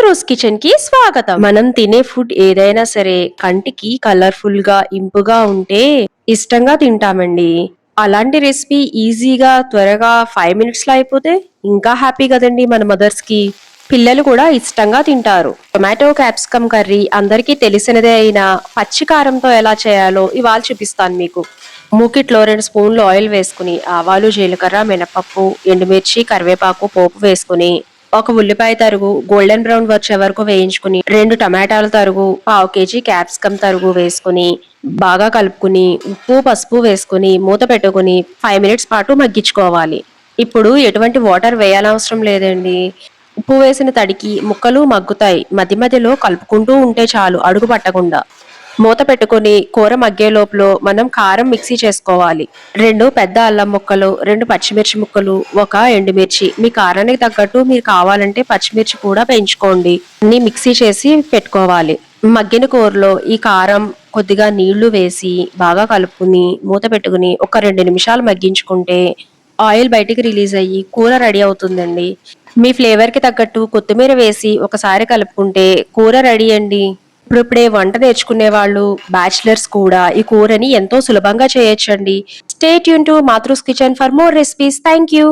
మాతృస్ కిచెన్కి స్వాగతం. మనం తినే ఫుడ్ ఏదైనా సరే కంటికి కలర్ఫుల్గా ఇంపుగా ఉంటే ఇష్టంగా తింటామండి. అలాంటి రెసిపీ ఈజీగా త్వరగా ఫైవ్ మినిట్స్లో అయిపోతే ఇంకా హ్యాపీ కదండి మన మదర్స్కి పిల్లలు కూడా ఇష్టంగా తింటారు. టొమాటో క్యాప్సికమ్ కర్రీ అందరికీ తెలిసినదే అయినా పచ్చి కారంతో ఎలా చేయాలో ఇవాళ చూపిస్తాను మీకు. మూకిట్లో రెండు స్పూన్లు ఆయిల్ వేసుకుని ఆవాలు జీలకర్ర మినపప్పు ఎండుమిర్చి కరివేపాకు పోపు వేసుకుని ఒక ఉల్లిపాయ తరుగు గోల్డెన్ బ్రౌన్ వచ్చే వరకు వేయించుకుని రెండు టమాటాల తరుగు పావు కేజీ క్యాప్సికమ్ తరుగు వేసుకుని బాగా కలుపుకుని ఉప్పు పసుపు వేసుకుని మూత పెట్టుకుని ఫైవ్ మినిట్స్ పాటు మగ్గించుకోవాలి. ఇప్పుడు ఎటువంటి వాటర్ వేయాలవసరం లేదండి. ఉప్పు వేసిన తడికి ముక్కలు మగ్గుతాయి. మధ్య మధ్యలో కలుపుకుంటూ ఉంటే చాలు అడుగు పట్టకుండా. మూత పెట్టుకుని కూర మగ్గే లోపల మనం కారం మిక్సీ చేసుకోవాలి. రెండు పెద్ద అల్లం ముక్కలు రెండు పచ్చిమిర్చి ముక్కలు ఒక ఎండుమిర్చి. మీ కారానికి తగ్గట్టు మీరు కావాలంటే పచ్చిమిర్చి కూడా పెంచుకోండి. అన్ని మిక్సీ చేసి పెట్టుకోవాలి. మగ్గిన కూరలో ఈ కారం కొద్దిగా నీళ్ళు వేసి బాగా కలుపుకుని మూత పెట్టుకుని ఒక రెండు నిమిషాలు మగ్గించుకుంటే ఆయిల్ బయటికి రిలీజ్ అయ్యి కూర రెడీ అవుతుందండి. మీ ఫ్లేవర్కి తగ్గట్టు కొత్తిమీర వేసి ఒకసారి కలుపుకుంటే కూర రెడీ అండి. ఇప్పుడిప్పుడే వంట నేర్చుకునే వాళ్ళు బ్యాచిలర్స్ కూడా ఈ కూరని ఎంతో సులభంగా చేయొచ్చండి. Stay Yoon to Matru's Kitchen for more recipes thank you